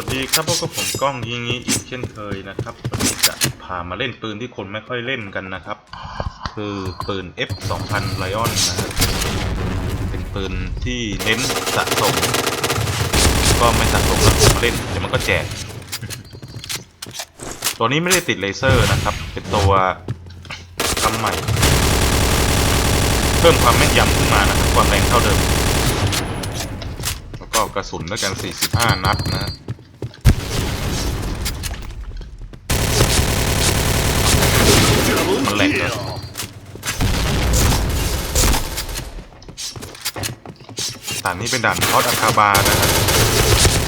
วัสดีครับพบกับผมกล้องยิงนี้อีกเช่นเคยนะครับวันนี้จะพามาเล่นปืนที่คนไม่ค่อยเล่นกันนะครับ คือปืน F 2000 Lion นะฮะเป็นปืนที่เน้นสะสม ก็ไม่สะสมแล้วมาเล่นเดี๋ยวมันก็แจก ตัวนี้ไม่ได้ติดเลเซอร์นะครับ เป็นตัวทำใหม่ เพิ่มความแม่นยำขึ้นมานะครับความแรงเท่าเดิมแล้วก็กระสุนด้วยกัน 45 นัดนะ ด่านนี้เป็นด่านคอสอาคาบานะครับ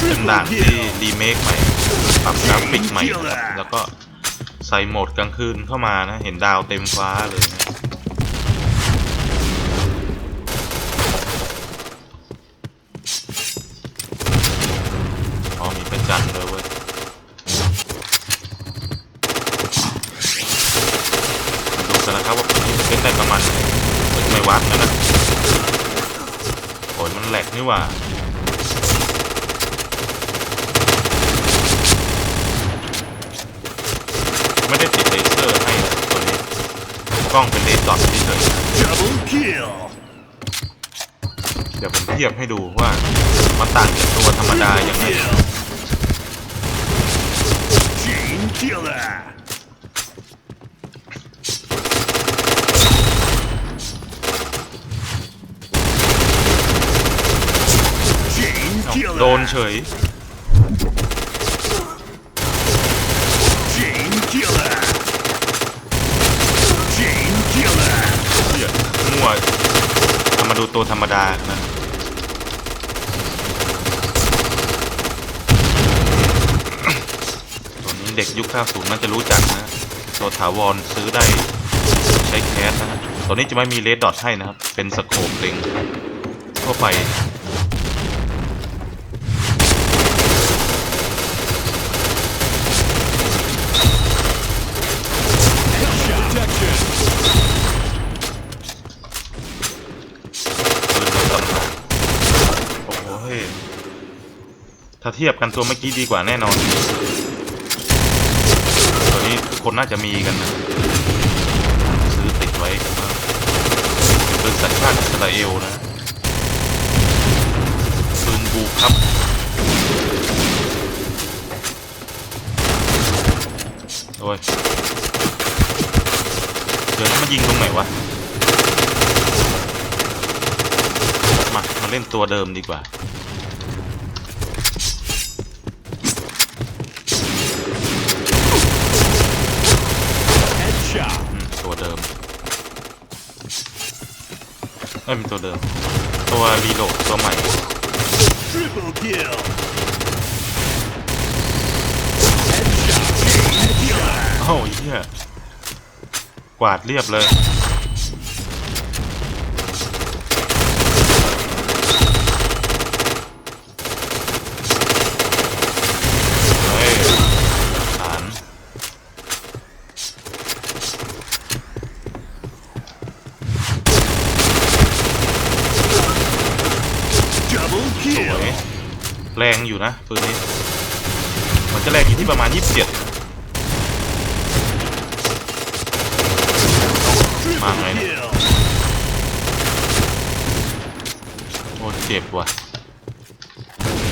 เป็นด่านที่รีเมคใหม่ปรับกราฟิกใหม่นะครับแล้วก็ใส่โหมดกลางคืนเข้ามานะ เห็นดาวเต็มฟ้าเลยนะ อ๋อมีพระจันทร์ด้วยเว้ยมาดูกันนะครับว่าผมเล่นได้ประมาณไหนเฮ้ยไม่วัดนะนะโอ้ยมั นแหลกนี่หว่าไม่ได้ติดเลเซอร์ให้นะตัวนี้กล้องเป็นเลนส์ดอทเฉยๆนะ Double kill. เดี๋ยวผมเทียบให้ดูว่ามันต่างจากตัวธรรมดายังไง Kill. Chain killer. Chain เอ้า killer. โดนเฉย Chain killer. Chain killer. เหี้ยมั่วเอามาดูตัวธรรมดานะตัวนี้เด็กยุค 90 น่าจะรู้จักนะตัวถาวรซื้อได้ใช้แคสนะฮะตัวนี้จะไม่มีเลดดอทให้นะครับ เป็นสโคปเล็งทั่วไป Protection. ปืนในตำนานโอ้โหเฮ้ย ถ้าเทียบกันตัวเมื่อกี้ดีกว่าแน่นอน ตัวนี้ทุกคนน่าจะมีกันนะซื้อติดไว้ปืนสัญชาติอิสราเอลนะปืนบูครับโอ้ยเดี๋ยวนี้มันยิงตรงไหนวะมามาเล่นตัวเดิมดีกว่า เอ้ยเป็นตัวเดิม ตัวรีโหลดตัวใหม่ Triple kill. Headshot. Chain killer. โอ้ยเหี้ยกวาดเรียบเลย จะแรงอยู่ที่ประมาณ 27 Triple Mang này này. kill. โอ้เจ็บว่ะ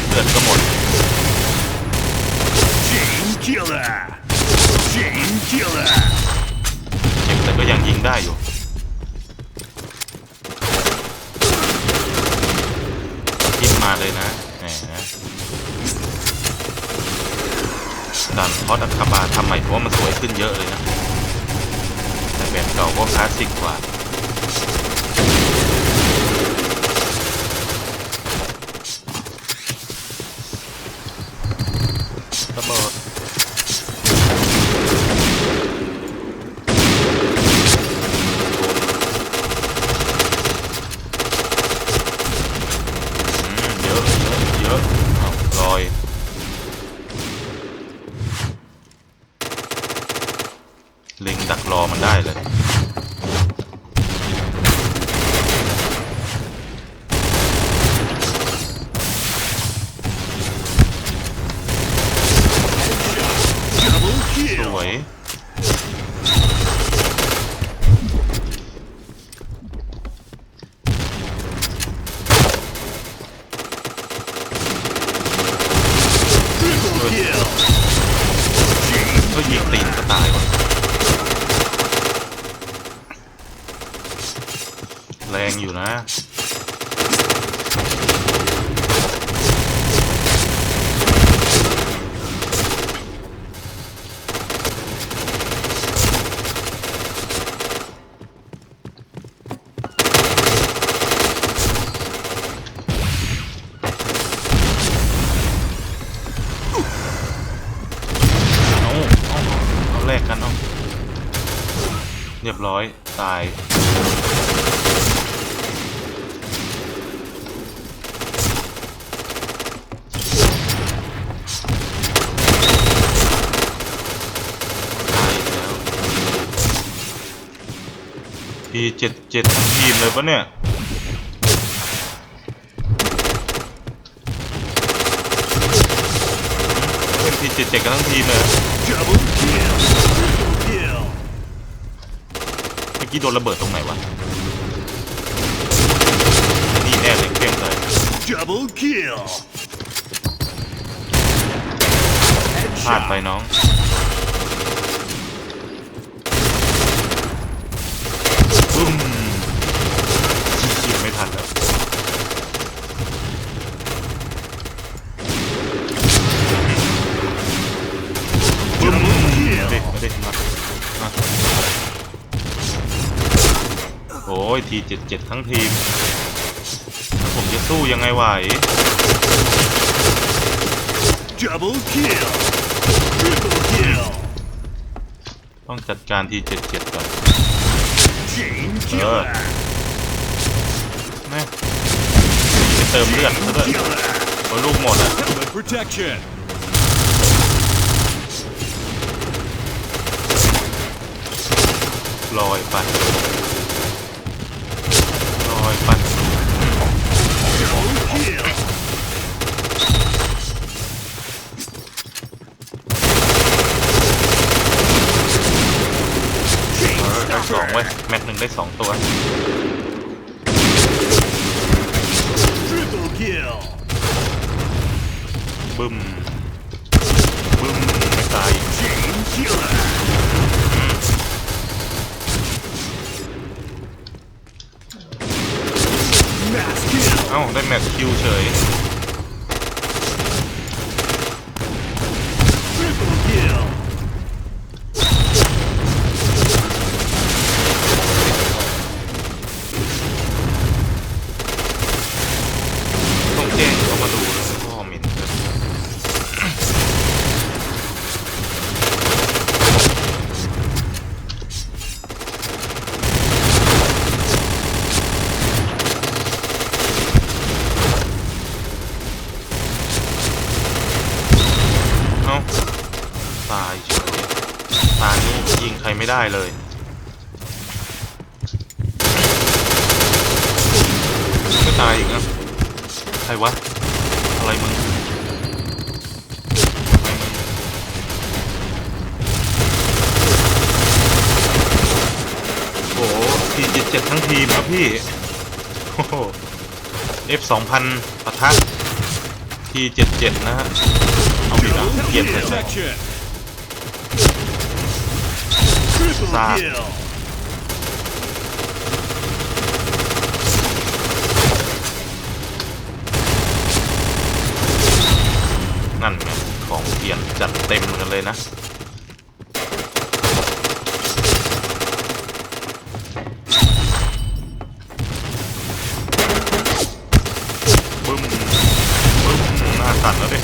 เลือดก็หมด Chain killer. Chain killer. เจ็บแต่ก็ยังยิงได้อยู่ ดันคอสอัคาบาทำใหม่เพราะว่ามันสวยขึ้นเยอะเลยนะแต่แบบเก่าก็คลาสสิกกว่า ระเบิดอืมเยอะเยอะเยอะเอาลอย เล็งดักรอมันได้เลย อยก็ยิงตีนก็ตายว่ะแรงอยู่นะ ร้อยตายตายอีกแล้วพีเจ็ดเจ็ดทั้งทีมเลยปะเนี่ยเป็นพีเจ็ดเจ็ดกันทั้งทีมเลย Double kill. Triple kill. เมื่อ กี้โดนระเบิดตรงไหนวะ นี่แน่เลยเกลี้ยงเลย Double kill. พลาดไป Headshot. น้องีเจ็ดทั้งทีม ผมจะสู้ยังไงไหวต้องจัดการที T77 ก่อน Chain เออแม่ไปเติมเลือด Chain ซะด้วย killer พรลูกหมดอะวลอยไป ได้สองเว้ยแม็กหนึ่งได้สองตัว Triple kill. บึ้มบึ้มไม่ตาย Chain killer. Mass kill. เอ้าได้แม็กคิวเฉย Triple kill. ต้องแจ้งเขามาดูแล้วก็หมิ่นเลยเอ้า ตายเฉยตานี้ยิงใครไม่ได้เลยไม่ตายอีกอะใครวะ อะไรมึงอะไรมึงโอ้ทีเจ็ดเจ็ดทั้งทีมครับพี่โอ้โห F สองพันปะทะทีเจ็ดเจ็ดนะฮะ เอาอีกแล้วเกลียดเลย Protection. Triple Stop. kill. นั่นไงของเปลี่ยนจัดเต็มกันเลยนะบึ้มบึ้มหน้าสั่นแล้วดิ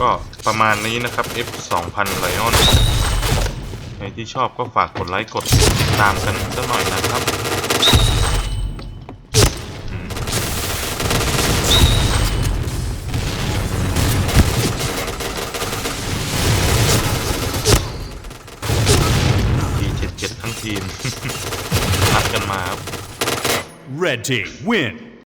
ก็ ประมาณนี้นะครับ F 2000 Lion ใครที่ชอบก็ฝากกดไลค์กดติดตามกันสักหน่อยนะครับทีเจ็ดเจ็ดทั้งทีมนัดกันมาครับ Red team win.